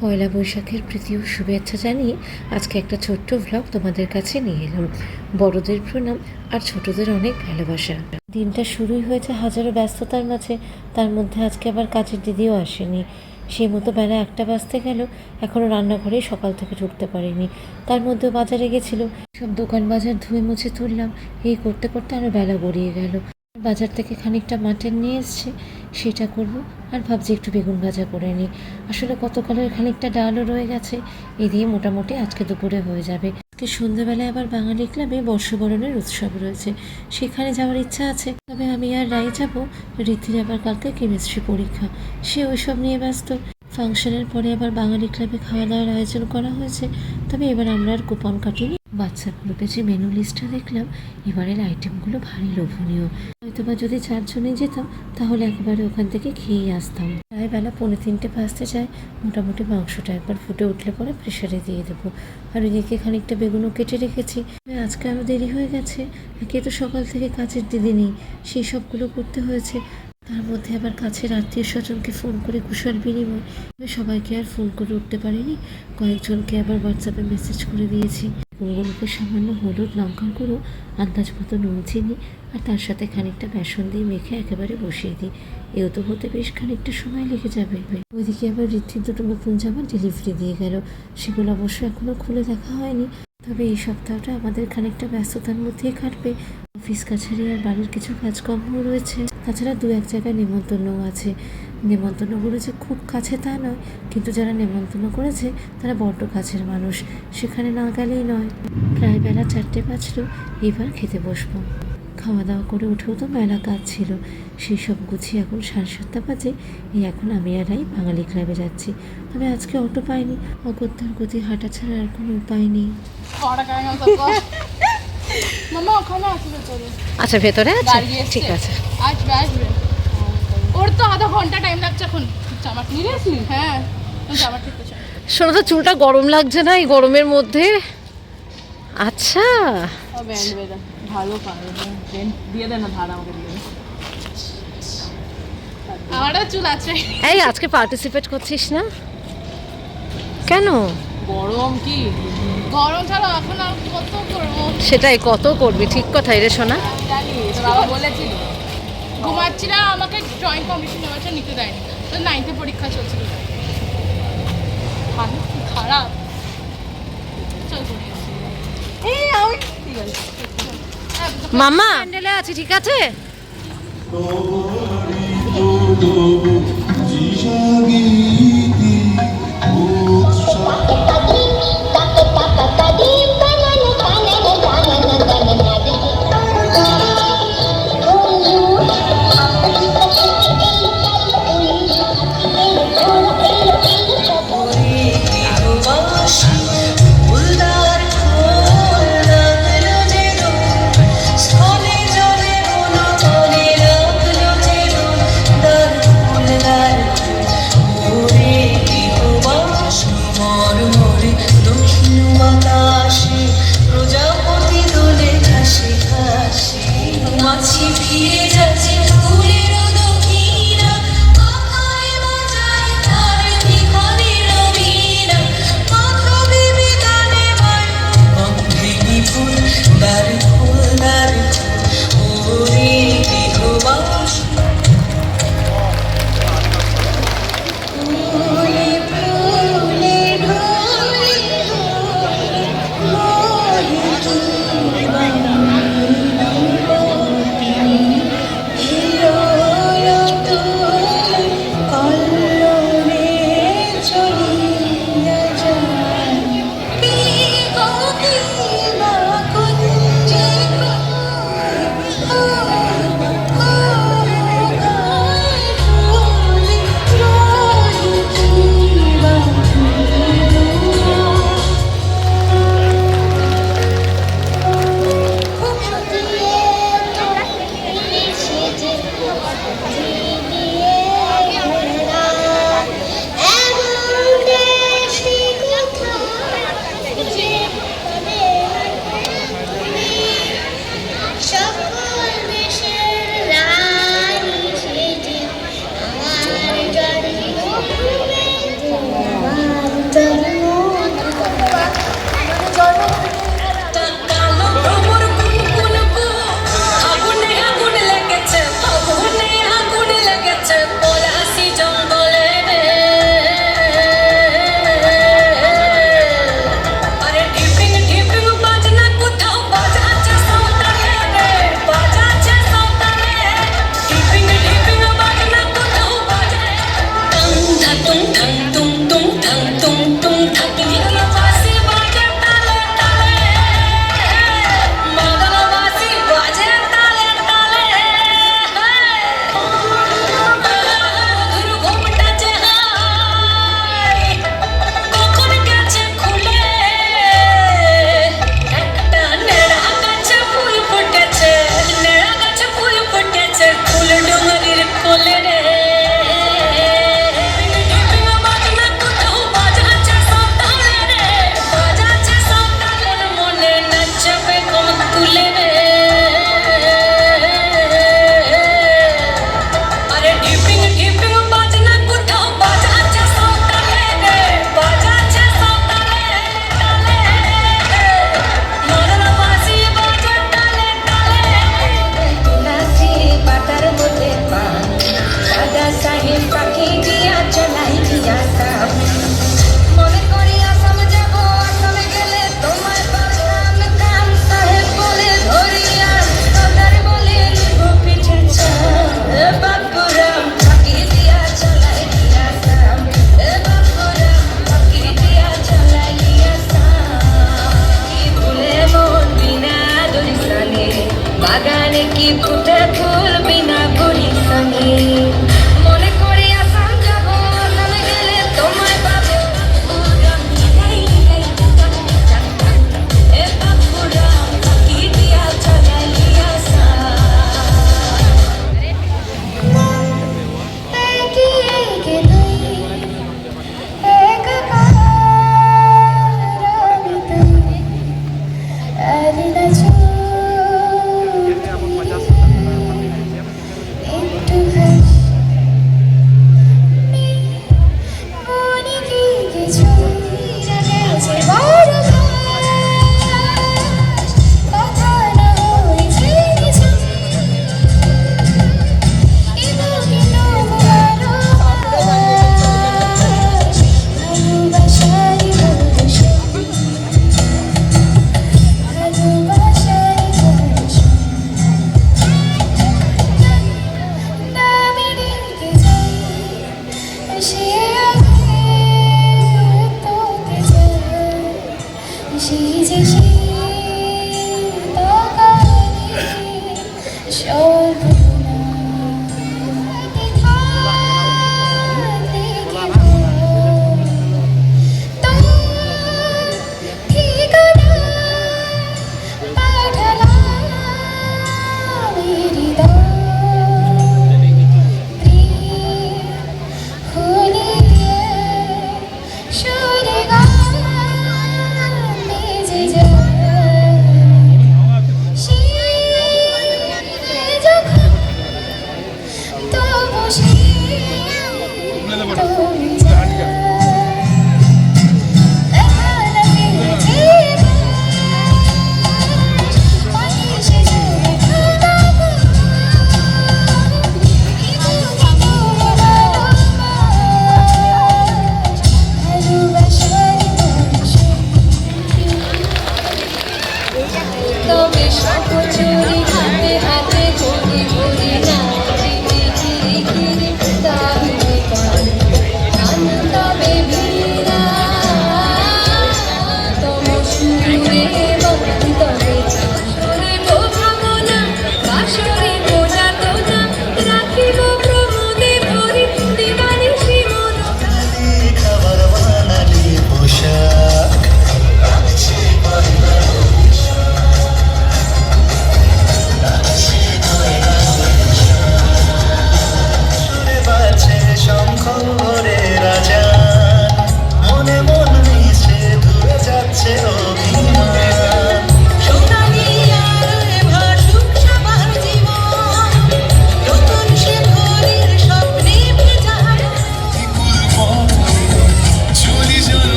পয়লা বৈশাখের প্রীতি ও শুভেচ্ছা জানিয়ে আজকে একটা ছোট্ট ভ্লগ তোমাদের কাছে নিয়ে এলাম। বড়দের প্রণাম আর ছোটদের অনেক ভালোবাসা। দিনটা শুরুই হয়েছে হাজারো ব্যস্ততার মাঝে, তার মধ্যে আজকে আবার কাজের দিদিও আসেনি। সেই মতো বেলা একটা বাজতে গেল এখনও রান্নাঘরে সকাল থেকে ঢুকতে পারিনি। তার মধ্যেও বাজারে গেছিল। সব দোকান বাজার ধুয়ে মুছে তুললাম, এই করতে করতে আরও বেলা গড়িয়ে গেল। বাজার থেকে খানিকটা মাটন নিয়ে এসছে। সেটা করব। আর ভাবছি একটু বেগুন ভাজা করে নিই। আসলে গতকালের খানিকটা ডালও রয়ে গেছে। এ দিয়ে মোটামুটি আজকে দুপুরে হয়ে যাবে। আজকে সন্ধ্যেবেলায় আবার বাঙালি ক্লাবে বর্ষবরণের উৎসব রয়েছে। সেখানে যাওয়ার ইচ্ছা আছে। তবে আমি আর রাই যাব। রীতির আবার কালকে কেমিস্ট্রি পরীক্ষা। সে ওইসব নিয়ে ব্যস্ত। ফাংশনের পরে আবার বাঙালি ক্লাবে খাওয়া দাওয়ার আয়োজন করা হয়েছে। তবে এবার আমরা আর কুপন কাটিনি। হোয়াটসঅ্যাপ গ্রুপে যে মেনু লিস্টটা দেখলাম। এবারের আইটেমগুলো ভারী লোভনীয়। হয়তো বা যদি চারজনে যেতাম, তাহলে একেবারে ওখান থেকে খেয়েই আসতাম। প্রায় বেলা পৌনে তিনটে বাজতে যায়। মোটামুটি মাংসটা একবার ফুটে উঠলে পরে প্রেশারে দিয়ে দেবো। আর ওইদিকে খানিকটা বেগুনও কেটে রেখেছি। আজকে আরও দেরি হয়ে গেছে। একে তো সকাল থেকে কাজের দিদি নেই, সেই সবগুলো করতে হয়েছে। তার মধ্যে আবার কাছের আত্মীয় স্বজনকে ফোন করে কুশল বিনিময়। সবাইকে আর ফোন করে উঠতে পারিনি। কয়েকজনকে আবার হোয়াটসঅ্যাপে মেসেজ করে দিয়েছি। বেগুনগুলোকে সামান্য হলুদ লঙ্কার গুঁড়ো, আন্দাজ মতো নুন, চিনি আর তার সাথে খানিকটা বেসন দিয়ে মেখে একেবারে বসিয়ে দিই। এও তো হতে বেশ খানিকটা সময় লেগে যাবে। ওইদিকে আবার ঋদ্ধির দুটো নতুন জামা ডেলিভারি দিয়ে গেল। সেগুলো অবশ্য এখনও খুলে দেখা হয়নি। তবে এই সপ্তাহটা আমাদের খানিকটা ব্যস্ততার মধ্যেই কাটবে। অফিস, কাছারি আর বাড়ির কিছু কাজকর্ম রয়েছে। তাছাড়া দু এক জায়গায় নেমন্তন্নও আছে। নেমন্তন্নগুলো যে খুব কাছে তা নয়, কিন্তু যারা নেমন্তন্ন করেছে, তারা বড্ড কাছের মানুষ। সেখানে না গেলেই নয়। প্রায় বেলা চারটে বাজলো, এবার খেতে বসবো। খাওয়া দাওয়া করে উঠেও তো মেলা কাজ ছিল। সেই সব গুছিয়ে এখন সাড়ে সাতটা বাজে। এই এখন আমি আর এই বাঙালি ক্লাবে যাচ্ছি। তবে আজকে অটো পাইনি। অগত্যার গতি হাঁটা ছাড়া আর কোনো উপায় নেই। আচ্ছা ভেতরে আছে? ঠিক আছে। আসবে আসবে। ওর তো আধা ঘণ্টা টাইম লাগছে এখন। জামা নিয়েছি হ্যাঁ জামা ঠিক শোনো তো চুলটা গরম লাগছে না এই গরমের মধ্যে? আচ্ছা। ভালো পারে ব্যান্ড দিয়ে দে না ধার আমাকে দিয়ে আমারও চুল আছে। এই আজকে পার্টিসিপেট করছিস না? কেন? গরম কি? গরম ছাড়া এখন আর কত করব? সেটাই কত করবি? ঠিক কথাই রে সোনা। জানি বাবা বলেছিল। ঘুমাচ্ছিলাম আমাকে ড্রয়িং কম্পিটিশন এবছর নিতে দেয়নি। তো নাইনথে পরীক্ষা চলছিল। ভালো কি খারাপ? চল এই আমি ঠিক আছে। মামা। প্যান্ডেলে আছি ঠিক আছে? ফুলদার 就是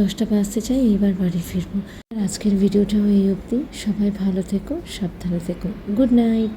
দশটা বাজতে চাই এইবার বাড়ি ফিরবো। আর আজকের ভিডিওটাও এই অবধি। সবাই ভালো থেকো, সাবধানে থেকো। Good night.